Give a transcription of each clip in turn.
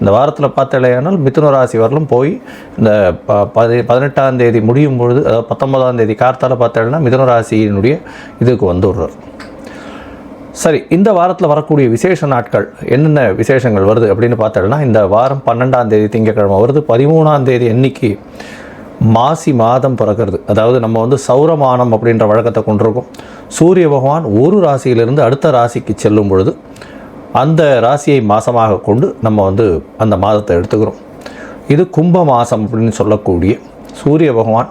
இந்த வாரத்தில் பார்த்தலையானால் மிதுன ராசி வரலும் போய் இந்த ப பதி பதினெட்டாம் தேதி முடியும் பொழுது அதாவது பத்தொன்பதாம் தேதி கார்த்தால பார்த்தேன்னா மிதுன ராசியினுடைய இதுக்கு வந்துடுறார். சரி இந்த வாரத்தில் வரக்கூடிய விசேஷ நாட்கள் என்னென்ன விசேஷங்கள் வருது அப்படின்னு பார்த்தோம்னா இந்த வாரம் பன்னெண்டாம் தேதி திங்கக்கிழமை வருது. பதிமூணாம் தேதி அன்னைக்கு மாசி மாதம் பிறக்கிறது. அதாவது நம்ம வந்து சௌரமானம் அப்படின்ற வழக்கத்தை கொண்டிருக்கோம். சூரிய பகவான் ஒரு ராசியிலிருந்து அடுத்த ராசிக்கு செல்லும் பொழுது அந்த ராசியை மாதமாக கொண்டு நம்ம வந்து அந்த மாதத்தை எடுத்துக்கிறோம். இது கும்ப மாதம் அப்படின்னு சொல்லக்கூடிய சூரிய பகவான்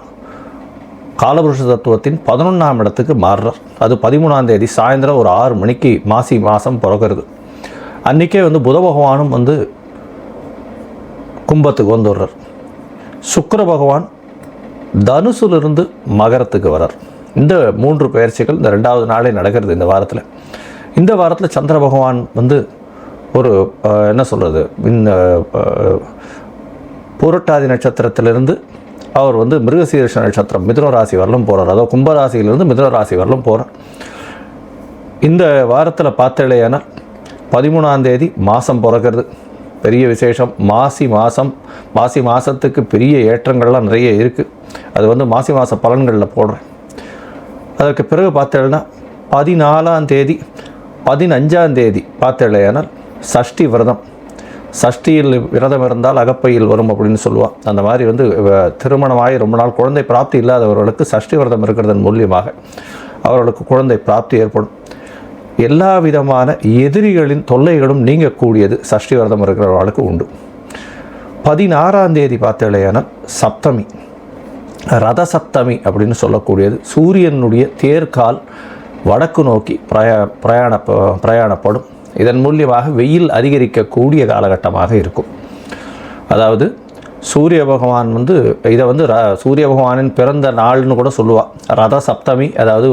காலபுருஷ தத்துவத்தின் பதினொன்றாம் இடத்துக்கு மாறுறார். அது பதிமூணாம் தேதி சாயந்தரம் ஒரு ஆறு மணிக்கு மாசி மாதம் பிறகுறது அன்றைக்கே வந்து புத பகவானும் வந்து கும்பத்துக்கு வந்துடுறார் சுக்கர பகவான் தனுசுலிருந்து மகரத்துக்கு வரார் இந்த மூன்று பயிற்சிகள் இந்த ரெண்டாவது நாளே நடக்கிறது இந்த வாரத்தில். இந்த வாரத்தில் சந்திர பகவான் வந்து ஒரு என்ன சொல்கிறது இந்த அஹ், பூரட்டாதி நட்சத்திரத்திலிருந்து அவர் வந்து மிருகசீரிஷ நட்சத்திரம் மிதுன ராசி வரலும் போகிறார் அதாவது கும்பராசியிலிருந்து மிதுன ராசி வரலும் போகிறார் இந்த வாரத்தில் பார்த்தலையானால் பதிமூணாம் தேதி மாதம் பிறக்கிறது. பெரிய விசேஷம். மாசி மாதம் மாசி மாதத்துக்கு பெரிய ஏற்றங்கள்லாம் நிறைய இருக்குது அது வந்து மாசி மாத பலன்களில் போடுறேன். அதற்கு பிறகு பார்த்தேன்னா பதினாலாம் தேதி பதினஞ்சாம் தேதி பார்த்தேனால் சஷ்டி விரதம். சஷ்டியில் விரதம் இருந்தால் அகப்பையில் வரும் அப்படின்னு சொல்லுவாள் அந்த மாதிரி வந்து திருமணமாகி ரொம்ப நாள் குழந்தை பிராப்தி இல்லாதவர்களுக்கு சஷ்டி விரதம் இருக்கிறதன் மூலியமாக அவர்களுக்கு குழந்தை பிராப்தி ஏற்படும். எல்லா விதமான எதிரிகளின் தொல்லைகளும் நீங்கக்கூடியது சஷ்டி விரதம் இருக்கிறவர்களுக்கு உண்டு. பதினாறாம் தேதி பார்த்தேனால் சப்தமி. ரத சப்தமி அப்படின்னு சொல்லக்கூடியது. சூரியனுடைய தேர்கால் வடக்கு நோக்கி பிரயா பிரயாண பிரயாணப்படும். இதன் மூலியமாக வெயில் அதிகரிக்கக்கூடிய காலகட்டமாக இருக்கும். அதாவது சூரிய பகவான் வந்து இதை வந்து ர சூரிய பகவானின் பிறந்த நாள்னு கூட சொல்லுவாள் ரத சப்தமி அதாவது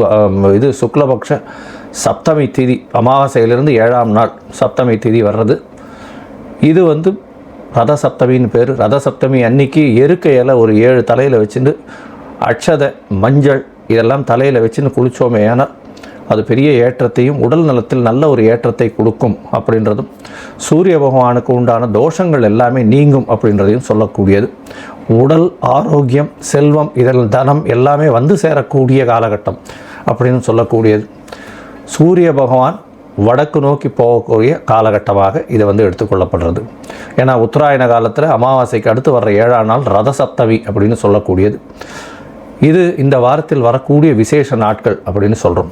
இது சுக்லபக்ஷ சப்தமி திதி அமாவாசையிலிருந்து ஏழாம் நாள் சப்தமி திதி வர்றது. இது வந்து ரத சப்தமின்னு பேர். ரத சப்தமி அன்னைக்கு எருக்கையில் இலை ஒரு ஏழு தலையில் வச்சுட்டு அட்சதை மஞ்சள் இதெல்லாம் தலையில் வச்சுன்னு குளித்தோமே ஆனால் அது பெரிய ஏற்றத்தையும் உடல் நலத்தில் நல்ல ஒரு ஏற்றத்தை கொடுக்கும் அப்படின்றதும் சூரிய பகவானுக்கு உண்டான தோஷங்கள் எல்லாமே நீங்கும் அப்படின்றதையும் சொல்லக்கூடியது. உடல் ஆரோக்கியம் செல்வம் இதில் தனம் எல்லாமே வந்து சேரக்கூடிய காலகட்டம் அப்படின்னு சொல்லக்கூடியது. சூரிய பகவான் வடக்கு நோக்கி போகக்கூடிய காலகட்டமாக இதை வந்து எடுத்துக்கொள்ளப்படுறது. ஏன்னா உத்தராயண காலத்தில் அமாவாசைக்கு அடுத்து வர்ற ஏழாம் நாள் ரத சப்தமி அப்படின்னு சொல்லக்கூடியது. இது இந்த வாரத்தில் வரக்கூடிய விசேஷ நாட்கள் அப்படின்னு சொல்கிறோம்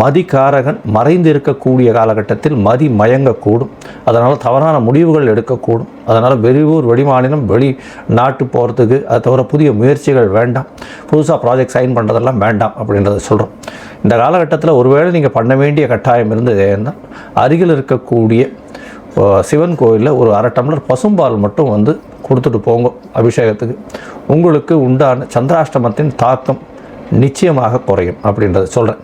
மதிகாரகன் மறைந்து இருக்கக்கூடிய காலகட்டத்தில் மதி மயங்கக்கூடும். அதனால் தவறான முடிவுகள் எடுக்கக்கூடும். அதனால் வெளியூர் வெளிமாநிலம் வெளி நாட்டு போகிறதுக்கு அதை தவிர புதிய முயற்சிகள் வேண்டாம். புதுசாக ப்ராஜெக்ட் சைன் பண்ணுறதெல்லாம் வேண்டாம் அப்படின்றத சொல்கிறோம் இந்த காலகட்டத்தில் ஒருவேளை நீங்கள் பண்ண வேண்டிய கட்டாயம் இருந்தது என்றால் அருகில் இருக்கக்கூடிய சிவன் கோயிலில் ஒரு அரை டம்ளர் பசும்பால் மட்டும் வந்து கொடுத்துட்டு போங்க அபிஷேகத்துக்கு. உங்களுக்கு உண்டான சந்திராஷ்டமத்தின் தாக்கம் நிச்சயமாக குறையும் அப்படின்றத சொல்கிறேன்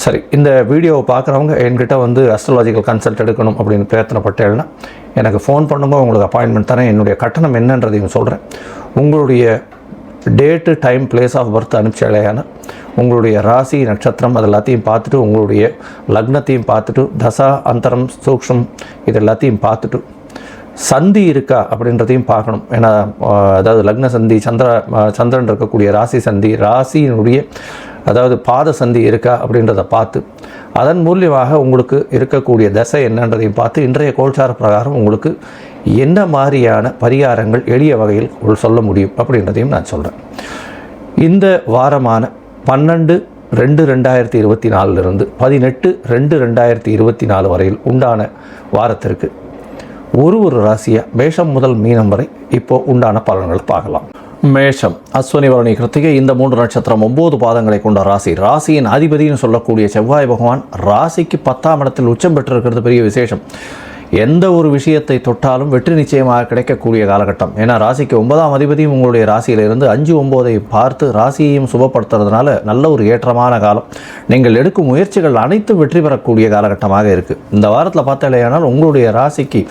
சரி இந்த வீடியோவை பார்க்குறவங்க என்கிட்ட வந்து அஸ்ட்ராலஜிக்கல் கன்சல்ட் எடுக்கணும் அப்படின்னு பிரயத்தனப்பட்டேன்னா எனக்கு ஃபோன் பண்ணுங்க உங்களுக்கு அப்பாயின்மெண்ட் தரேன். என்னுடைய கட்டணம் என்னன்றதையும் சொல்கிறேன் உங்களுடைய date time place of birth அனுப்பிச்சாலேயான உங்களுடைய ராசி நட்சத்திரம் அது எல்லாத்தையும் பார்த்துட்டு உங்களுடைய லக்னத்தையும் பார்த்துட்டு தசா அந்தரம் சூக்ஷம் இது எல்லாத்தையும் பார்த்துட்டு சந்தி இருக்கா அப்படின்றதையும் பார்க்கணும். ஏன்னா அதாவது லக்ன சந்தி சந்திர சந்திரன் இருக்கக்கூடிய ராசி சந்தி ராசியினுடைய அதாவது பாத சந்தி இருக்கா அப்படின்றத பார்த்து அதன் மூலியமாக உங்களுக்கு இருக்கக்கூடிய தசை என்னன்றதையும் பார்த்து இன்றைய கோல்சார பிரகாரம் உங்களுக்கு என்ன மாதிரியான பரிகாரங்கள் எளிய வகையில் உள் சொல்ல முடியும் அப்படின்றதையும் நான் சொல்கிறேன் இந்த வாரமான பன்னெண்டு ரெண்டு ரெண்டாயிரத்தி இருபத்தி நாலுலேருந்து பதினெட்டு ரெண்டு ரெண்டாயிரத்தி இருபத்தி நாலு வரையில் உண்டான வாரத்திற்கு ஒரு ஒரு ராசியாக மேஷம் முதல் மீனம் வரை இப்போது உண்டான பலன்களை பார்க்கலாம். மேஷம். அஸ்வினி வருணி கிருத்திகை இந்த மூன்று நட்சத்திரம் ஒன்பது பாதங்களை கொண்ட ராசி. ராசியின் அதிபதினு சொல்லக்கூடிய செவ்வாய் பகவான் ராசிக்கு பத்தாம் இடத்தில் உச்சம் பெற்றிருக்கிறது பெரிய விசேஷம். எந்த ஒரு விஷயத்தை தொட்டாலும் வெற்றி நிச்சயமாக கிடைக்கக்கூடிய காலகட்டம். ஏன்னா ராசிக்கு ஒன்பதாம் அதிபதியும் உங்களுடைய ராசியிலிருந்து அஞ்சு ஒம்போதை பார்த்து ராசியையும் சுபப்படுத்துறதுனால நல்ல ஒரு ஏற்றமான காலம். நீங்கள் எடுக்கும் முயற்சிகள் அனைத்தும் வெற்றி பெறக்கூடிய காலகட்டமாக இருக்குது இந்த வாரத்தில் பார்த்தாலேயானால் உங்களுடைய ராசிக்கு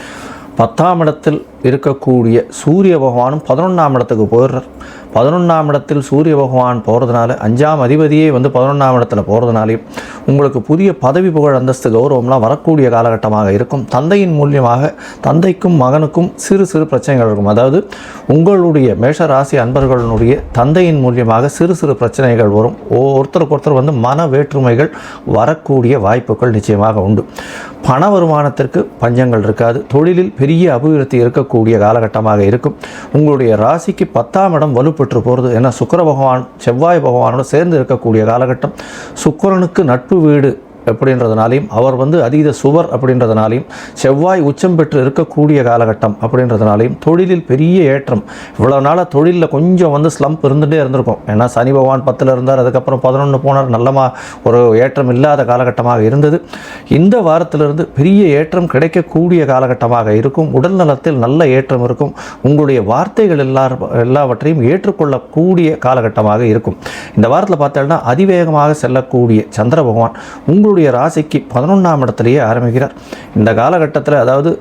பத்தாம் இடத்தில் இருக்கக்கூடிய சூரிய பகவானும் பதினொன்றாம் இடத்துக்கு போயிடுறார். பதினொன்றாம் இடத்தில் சூரிய பகவான் போகிறதுனால அஞ்சாம் அதிபதியே வந்து பதினொன்றாம் இடத்துல போகிறதுனாலையும் உங்களுக்கு புதிய பதவி புகழ் அந்தஸ்து கௌரவம்லாம் வரக்கூடிய காலகட்டமாக இருக்கும். தந்தையின் மூலியமாக தந்தைக்கும் மகனுக்கும் சிறு சிறு பிரச்சனைகள் இருக்கும். அதாவது உங்களுடைய மேஷ ராசி அன்பர்களுடைய தந்தையின் மூலியமாக சிறு சிறு பிரச்சனைகள் வரும். ஒருத்தருக்கு ஒருத்தர் வந்து மன வேற்றுமைகள் வரக்கூடிய வாய்ப்புகள் நிச்சயமாக உண்டு. பண வருமானத்திற்கு பஞ்சங்கள் இருக்காது. தொழிலில் பெரிய அபிவிருத்தி இருக்கக்கூடிய காலகட்டமாக இருக்கும். உங்களுடைய ராசிக்கு பத்தாம் இடம் வலுப்பெற்று போகிறது ஏன்னா சுக்கிர பகவான் செவ்வாய் பகவானோட சேர்ந்து இருக்கக்கூடிய காலகட்டம். சுக்கிரனுக்கு நட்பு வீடு அப்படின்றதுனாலையும் அவர் வந்து அதீத சுவர் அப்படின்றதுனாலையும் செவ்வாய் உச்சம் பெற்று இருக்கக்கூடிய காலகட்டம் அப்படின்றதுனாலையும் தொழிலில் பெரிய ஏற்றம். இவ்வளோ நாளாக தொழிலில் கொஞ்சம் வந்து ஸ்லம்ப் இருந்துகிட்டே இருந்திருக்கும். ஏன்னா சனி பகவான் பத்தில் இருந்தார் அதுக்கப்புறம் பதினொன்று போனார் நல்லமா ஒரு ஏற்றம் இல்லாத காலகட்டமாக இருந்தது. இந்த வாரத்திலிருந்து பெரிய ஏற்றம் கிடைக்கக்கூடிய காலகட்டமாக இருக்கும். உடல் நலத்தில் நல்ல ஏற்றம் இருக்கும். உங்களுடைய வார்த்தைகள் எல்லா எல்லாவற்றையும் ஏற்றுக்கொள்ளக்கூடிய காலகட்டமாக இருக்கும். இந்த வாரத்தில் பார்த்தோம்னா அதிவேகமாக செல்லக்கூடிய சந்திர பகவான் உங்களுடைய ராசிக்கு பதினொன்றாம் இடத்துலையே ஆரம்பிக்கிறார். இந்த காலகட்டத்தில் அதாவது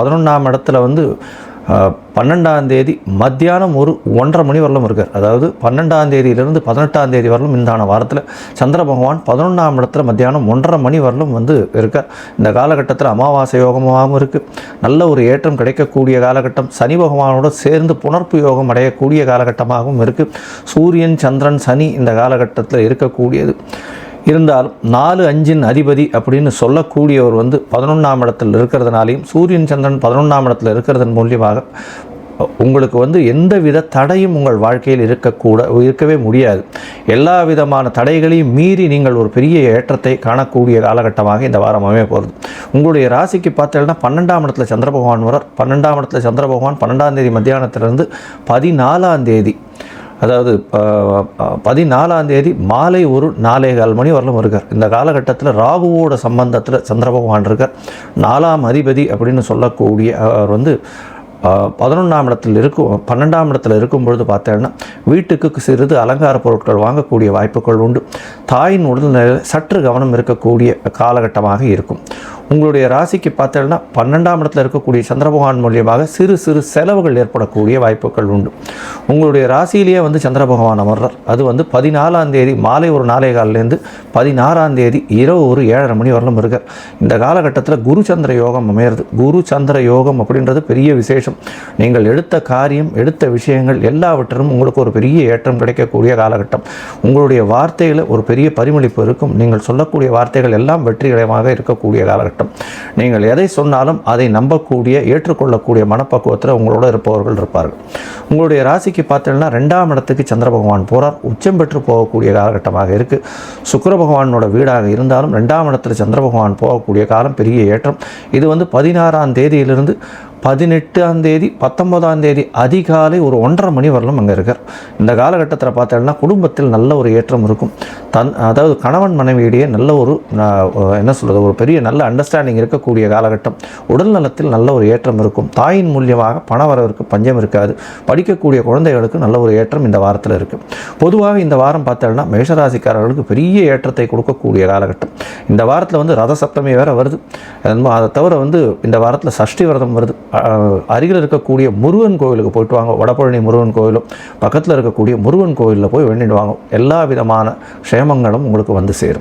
பதினொன்றாம் இடத்துல வந்து பன்னெண்டாம் தேதி மத்தியானம் ஒரு ஒன்றரை மணி வரலும் இருக்கார். அதாவது பன்னெண்டாம் தேதியிலிருந்து பதினெட்டாம் தேதி வரலும் இந்தான வாரத்தில் சந்திர பகவான் பதினொன்றாம் இடத்துல மத்தியானம் ஒன்றரை மணி வரலும் வந்து இருக்கார். இந்த காலகட்டத்தில் அமாவாசை யோகமாகவும் இருக்குது நல்ல ஒரு ஏற்றம் கிடைக்கக்கூடிய காலகட்டம். சனி பகவானோட சேர்ந்து புணர்ப்பு யோகம் அடையக்கூடிய காலகட்டமாகவும் இருக்குது சூரியன் சந்திரன் சனி இந்த காலகட்டத்தில் இருக்கக்கூடியது. இருந்தாலும் நாலு அஞ்சின் அதிபதி அப்படின்னு சொல்லக்கூடியவர் வந்து பதினொன்றாம் இடத்தில் இருக்கிறதுனாலையும் சூரியன் சந்திரன் பதினொன்றாம் இடத்தில் இருக்கிறதன் மூலியமாக உங்களுக்கு வந்து எந்த வித தடையும் உங்கள் வாழ்க்கையில் இருக்கக்கூட இருக்கவே முடியாது. எல்லா விதமான தடைகளையும் மீறி நீங்கள் ஒரு பெரிய ஏற்றத்தை காணக்கூடிய காலகட்டமாக இந்த வாரம் அமைய போகிறது. உங்களுடைய ராசிக்கு பார்த்தீங்கன்னா பன்னெண்டாம் இடத்துல சந்திர பகவான் வரார் பன்னெண்டாம் இடத்துல சந்திர பகவான் பன்னெண்டாம் தேதி மத்தியானத்திலிருந்து பதினாலாம் தேதி அதாவது பதினாலாம் தேதி மாலை ஒரு நாலே கால் மணி வரலும் இருக்கார். இந்த காலகட்டத்தில் ராகுவோட சம்பந்தத்தில் சந்திர பகவான் இருக்கார். நாலாம் அதிபதி அப்படின்னு சொல்லக்கூடிய அவர் வந்து பதினொன்றாம் இடத்தில் இருக்கும் பன்னெண்டாம் இடத்தில் இருக்கும் பொழுது பார்த்தேன்னா வீட்டுக்கு சிறிது அலங்கார பொருட்கள் வாங்கக்கூடிய வாய்ப்புகள் உண்டு. தாயின் உடல்நிலையில் சற்று கவனம் இருக்கக்கூடிய காலகட்டமாக இருக்கும். உங்களுடைய ராசிக்கு பார்த்தேன்னா பன்னெண்டாம் இடத்துல இருக்கக்கூடிய சந்திரபகவான் மூலியமாக சிறு சிறு செலவுகள் ஏற்படக்கூடிய வாய்ப்புகள் உண்டு. உங்களுடைய ராசியிலேயே வந்து சந்திரபகவான் அமர்றார். அது வந்து பதினாலாம் தேதி மாலை ஒரு நாளை காலிலேருந்து பதினாறாம் தேதி இரவு ஒரு ஏழரை மணி வரலும் இருக்கார். இந்த காலகட்டத்தில் குரு சந்திர யோகம் அமையிறது. குரு சந்திர யோகம் அப்படின்றது பெரிய விசேஷம். நீங்கள் எடுத்த காரியம் எடுத்த விஷயங்கள் எல்லாவற்றிலும் உங்களுக்கு ஒரு பெரிய ஏற்றம் கிடைக்கக்கூடிய காலகட்டம். உங்களுடைய வார்த்தையில் ஒரு பெரிய பரிமளிப்பு இருக்கும். நீங்கள் சொல்லக்கூடிய வார்த்தைகள் எல்லாம் வெற்றிகரமாக இருக்கக்கூடிய காலகட்டம். நீங்கள் எதை சொன்னாலும் அதை நம்பக்கூடிய ஏற்றுக்கொள்ளக்கூடிய மனப்பக்குவத்தில் உங்களோட இருப்பவர்கள் இருப்பார்கள். உங்களுடைய ராசிக்கு பார்த்தீங்கன்னா ரெண்டாம் இடத்துக்கு சந்திர பகவான் போகிறார் உச்சம் பெற்று போகக்கூடிய காலகட்டமாக இருக்குது சுக்கர பகவானோட வீடாக இருந்தாலும் ரெண்டாம் இடத்துல சந்திர பகவான் போகக்கூடிய காலம் பெரிய ஏற்றம். இது வந்து பதினாறாம் தேதியிலிருந்து பதினெட்டாம் தேதி பத்தொன்பதாம் தேதி அதிகாலை ஒரு ஒன்றரை மணி வரலும் அங்கே இருக்கார். இந்த காலகட்டத்தில் பார்த்தோம்னா குடும்பத்தில் நல்ல ஒரு ஏற்றம் இருக்கும். தன் அதாவது கணவன் மனைவியிடையே நல்ல ஒரு என்ன சொல்கிறது ஒரு பெரிய நல்ல அண்டர்ஸ்டாண்டிங் இருக்கக்கூடிய காலகட்டம். உடல் நலத்தில் நல்ல ஒரு ஏற்றம் இருக்கும். தாயின் மூலியமாக பண வரவிற்கு பஞ்சம் இருக்காது. படிக்கக்கூடிய குழந்தைகளுக்கு நல்ல ஒரு ஏற்றம் இந்த வாரத்தில் இருக்குது பொதுவாக இந்த வாரம் பார்த்தோம்னா மேஷராசிக்காரர்களுக்கு பெரிய ஏற்றத்தை கொடுக்கக்கூடிய காலகட்டம். இந்த வாரத்தில் வந்து ரத சப்தமி வேறு வருது. அதை தவிர வந்து இந்த வாரத்தில் சஷ்டி விரதம் வருது. அருகில் இருக்கக்கூடிய முருகன் கோவிலுக்கு போயிட்டு வாங்க. வடபழனி முருகன் கோவிலும் பக்கத்தில் இருக்கக்கூடிய முருகன் கோவிலில் போய் வேண்டிட்டு வாங்க. எல்லா விதமான க்ஷேமங்களும் உங்களுக்கு வந்து சேரும்.